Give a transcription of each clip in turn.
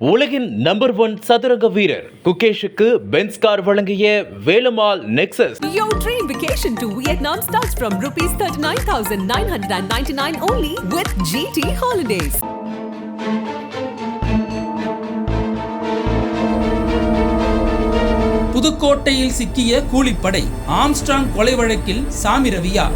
உலகின் number one சதுரங்க வீரர் குகேஷுக்கு பென்ஸ் கார் வழங்கிய Velammal Nexus Your dream vacation to Vietnam starts from rupees 39,999 only with GT Holidays. புதுக்கோட்டையில் சிக்கிய கூலிப்படை ஆம்ஸ்ட்ராங் கொலை வழக்கில் சாமி ரவியா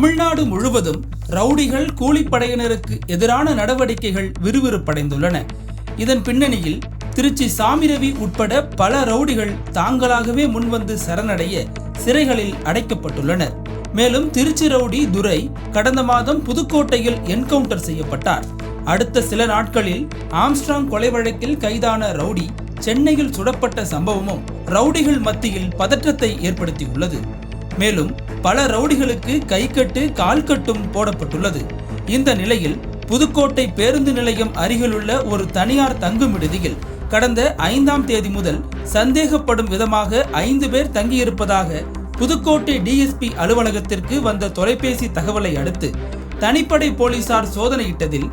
தமிழ்நாடு முழுவதும் ரவுடிகள் கூலிப்படையினருக்கு எதிரான நடவடிக்கைகள் விறுவிறுப்படைந்துள்ளன. இதன் பின்னணியில் திருச்சி சாமிரவி உட்பட பல ரவுடிகள் தாங்களாகவே முன்வந்து சரணடைய சிறைகளில் அடைக்கப்பட்டுள்ளனர். மேலும் திருச்சி ரவுடி துரை கடந்த மாதம் புதுக்கோட்டையில் என்கவுண்டர் செய்யப்பட்டார். அடுத்த சில நாட்களில் ஆம்ஸ்ட்ராங் கொலை வழக்கில் கைதான ரவுடி சென்னையில் சுடப்பட்ட சம்பவமும் ரவுடிகள் மத்தியில் பதற்றத்தை ஏற்படுத்தியுள்ளது. மேலும் பல ரவுடிகளுக்கு கைக்கட்டு கால்கட்டும் போடப்பட்டுள்ளது. இந்த நிலையில் புதுக்கோட்டை பேருந்து நிலையம் அருகிலுள்ள ஒரு தனியார் தங்கும் விடுதியில் கடந்த ஐந்தாம் தேதி முதல் சந்தேகப்படும் விதமாக ஐந்து பேர் தங்கியிருப்பதாக புதுக்கோட்டை டிஎஸ்பி அலுவலகத்திற்கு வந்த தொலைபேசி தகவலை அடுத்து தனிப்படை போலீசார் சோதனையிட்டதில்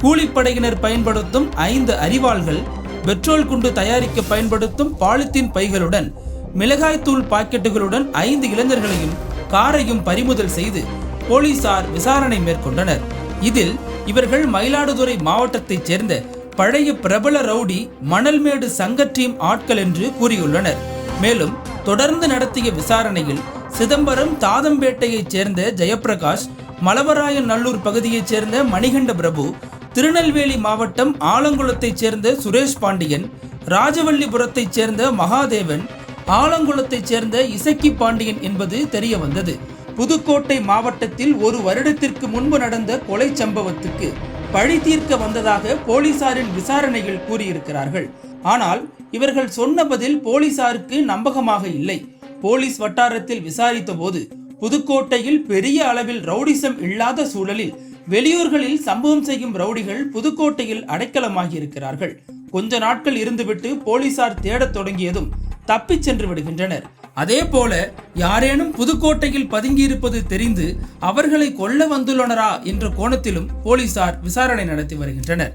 கூலிப்படையினர் பயன்படுத்தும் ஐந்து அறிவாள்கள் பெட்ரோல் குண்டு தயாரிக்க பயன்படுத்தும் பாலித்தீன் பைகளுடன் மிளகாய்த்தூள் பாக்கெட்டுகளுடன் ஐந்து இளைஞர்களையும் காரையும் பறிமுதல் செய்து போலீசார் விசாரணை மேற்கொண்டனர். இதில் இவர்கள் மயிலாடுதுறை மாவட்டத்தைச் சேர்ந்த பழைய பிரபல ரவுடி மணல்மேடு சங்க டீம் ஆட்கள் என்று கூறியுள்ளனர். மேலும் தொடர்ந்து நடத்திய விசாரணையில் சிதம்பரம் தாதம்பேட்டையைச் சேர்ந்த ஜெயப்பிரகாஷ் மலவராயன் நல்லூர் பகுதியைச் சேர்ந்த மணிகண்ட பிரபு திருநெல்வேலி மாவட்டம் ஆலங்குளத்தைச் சேர்ந்த சுரேஷ் பாண்டியன் ராஜவல்லிபுரத்தைச் சேர்ந்த மகாதேவன் ஆலங்குளத்தைச் சேர்ந்த இசக்கி பாண்டியன் என்பது தெரிய வந்தது புதுக்கோட்டை மாவட்டத்தில் ஒரு வருடத்திற்கு முன்பு நடந்த கொலை சம்பவத்துக்கு பழி தீர்க்க வந்ததாக போலீசாரின் விசாரணையில் கூறியிருக்கிறார்கள். ஆனால் இவர்கள் சொன்ன பதில் போலீசாருக்கு நம்பகமாக இல்லை. போலீஸ் வட்டாரத்தில் விசாரித்த போது புதுக்கோட்டையில் பெரிய அளவில் ரவுடிசம் இல்லாத சூழலில் வெளியூர்களில் சம்பவம் செய்யும் ரவுடிகள் புதுக்கோட்டையில் அடைக்கலமாகி இருக்கிறார்கள் கொஞ்ச நாட்கள் இருந்துவிட்டு போலீசார் தேடத் தொடங்கியதும் தப்பிச் சென்று விடுகின்றனர். அதே போல யாரேனும் புதுக்கோட்டையில் பதுங்கியிருப்பது தெரிந்து அவர்களை கொல்ல வந்துள்ளனரா என்ற கோணத்திலும் போலீசார் விசாரணை நடத்தி வருகின்றனர்.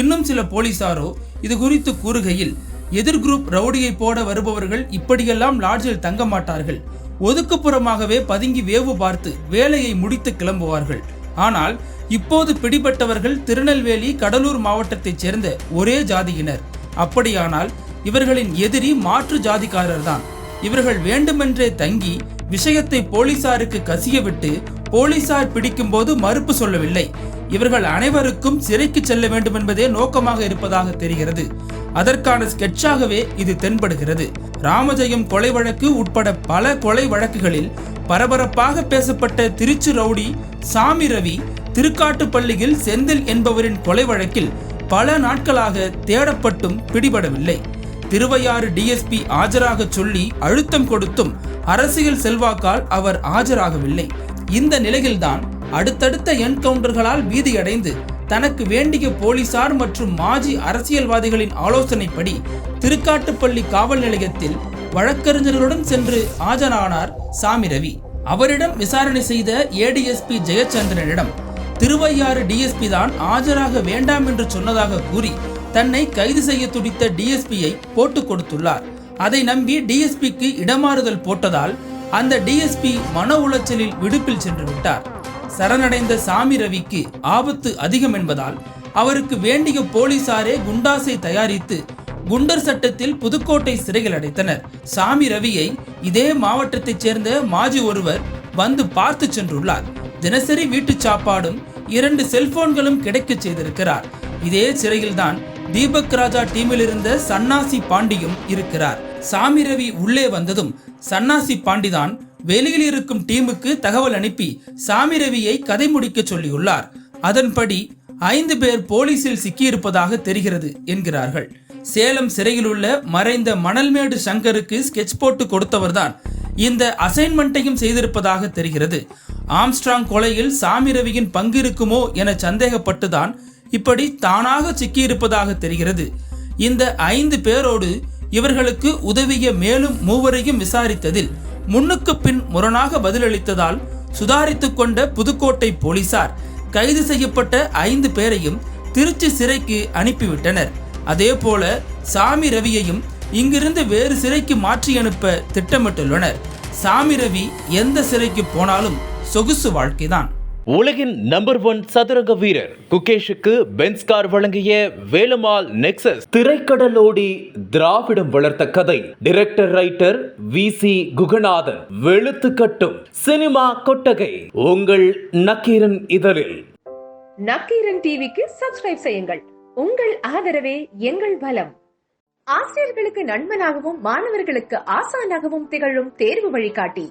இன்னும் சில போலீசாரோ இது குறித்து கூறுகையில் எதிர் குரூப் ரவுடியை போட வருபவர்கள் இப்படியெல்லாம் லாட்ஜில் தங்க மாட்டார்கள். ஒதுக்குப்புறமாகவே பதுங்கி வேவு பார்த்து வேலையை முடித்து கிளம்புவார்கள். ஆனால் இப்போது பிடிபட்டவர்கள் திருநெல்வேலி கடலூர் மாவட்டத்தைச் சேர்ந்த ஒரே ஜாதியினர். அப்படியானால் இவர்களின் எதிரி மாற்று ஜாதிக்காரர்தான். இவர்கள் வேண்டுமென்றே தங்கி விஷயத்தை போலீசாருக்கு கசியவிட்டு போலீசார் பிடிக்கும்போது மறுப்பு சொல்லவில்லை. இவர்கள் அனைவருக்கும் சிறைக்கு செல்ல வேண்டும் என்பதே நோக்கமாக இருப்பதாக தெரிகிறது. அதற்கான ஸ்கெட்சாகவே இது தென்படுகிறது. ராமஜெயம் கொலை வழக்கு உட்பட பல கொலை வழக்குகளில் பரபரப்பாக பேசப்பட்ட திருச்சி ரவுடி சாமி ரவி திருக்காட்டுப்பள்ளியில் செந்தில் என்பவரின் கொலை வழக்கில் பல நாட்களாக தேடப்பட்டும் பிடிபடவில்லை. திருவையாறு டிஎஸ்பி ஆஜராக சொல்லி அழுத்தம் கொடுத்தும் அரசியல் செல்வாக்கால் அவர் ஆஜராகவில்லை. இந்த நிலையில்தான் அடுத்தடுத்த என்கவுண்டர்களால் பீதியடைந்து தனக்கு வேண்டிய போலீசார் மற்றும் மாஜி அரசியல்வாதிகளின் ஆலோசனைப்படி திருக்காட்டுப்பள்ளி காவல் நிலையத்தில் வழக்கறிஞர்களுடன் சென்று ஆஜரானார் சாமி ரவி. அவரிடம் விசாரணை செய்த ஏடிஎஸ்பி ஜெயச்சந்திரனிடம் திருவையாறு டிஎஸ்பி தான் ஆஜராக வேண்டாம் என்று சொன்னதாக கூறி தன்னை கைது செய்ய துடித்த டிஎஸ்பியை போட்டு கொடுத்துள்ளார். அதை நம்பி டிஎஸ்பிக்கு இடமாறுதல் போட்டதால் அந்த டிஎஸ்பி மன உளைச்சலில் விடுப்பில் சென்று விட்டார். சரணடைந்த சாமி ரவிக்கு ஆபத்து அதிகம் என்பதால் அவருக்கு வேண்டிய போலீசாரே குண்டாசை தயாரித்து குண்டர் சட்டத்தில் புதுக்கோட்டை சிறையில் அடைத்தனர். சாமி ரவியை இதே மாவட்டத்தைச் சேர்ந்த மாஜி ஒருவர் வந்து பார்த்து சென்றுள்ளார். தினசரி வீட்டு சாப்பாடும் இரண்டு செல்போன்களும் கிடைக்கச் செய்திருக்கிறார். இதே சிறையில்தான் தீபக் ராஜா டீமில் இருந்த சன்னாசி பாண்டியும் இருக்கிறார். சாமி ரவி உள்ளே வந்ததும் சன்னாசி பாண்டிதான் வெளியில் இருக்கும் டீமுக்கு தகவல் அனுப்பி சாமி ரவியை கதை முடிக்க சொல்லியுள்ளார். அதன்படி ஐந்து பேர் போலீசில் சிக்கியிருப்பதாக தெரிகிறது என்கிறார்கள். சேலம் சிறையில் உள்ள மறைந்த மணல்மேடு சங்கருக்கு ஸ்கெட்ச் போட்டு கொடுத்தவர்தான் இந்த அசைன்மெண்ட்டையும் செய்திருப்பதாக தெரிகிறது. ஆம்ஸ்ட்ராங் கொலையில் சாமி ரவியின் பங்கு இருக்குமோ என சந்தேகப்பட்டுதான் இப்படி தானாக சிக்கியிருப்பதாக தெரிகிறது. இந்த ஐந்து பேரோடு இவர்களுக்கு உதவிய மேலும் மூவரையும் விசாரித்ததில் முன்னுக்கு பின் முரணாக பதிலளித்ததால் சுதாரித்து கொண்ட புதுக்கோட்டை போலீசார் கைது செய்யப்பட்ட ஐந்து பேரையும் திருச்சி சிறைக்கு அனுப்பிவிட்டனர். அதேபோல சாமி ரவியையும் இங்கிருந்து வேறு சிறைக்கு மாற்றி அனுப்ப திட்டமிட்டுள்ளனர். சாமி ரவி எந்த சிறைக்கு போனாலும் சொகுசு வாழ்க்கைதான். உலகின் நம்பர் ஒன் சதுரங்க வீரர் குகேஷுக்கு பென்ஸ்கார் வழங்கிய வேலுமால் நெக்சஸ். திரைக்கடலோடி திராவிடம் வளர்த்த கதை. Director writer V C Guganathan. வெளுத்து கட்டும் சினிமா கொட்டகை. உங்கள் நக்கீரன் இதழில். நக்கீரன் டிவிக்கு சப்ஸ்கிரைப் செய்யுங்கள். உங்கள் ஆதரவே எங்கள் பலம் ஆசிரியர்களுக்கு நண்பனாகவும் மாணவர்களுக்கு ஆசானாகவும் திகழும் தேர்வு வழிகாட்டி.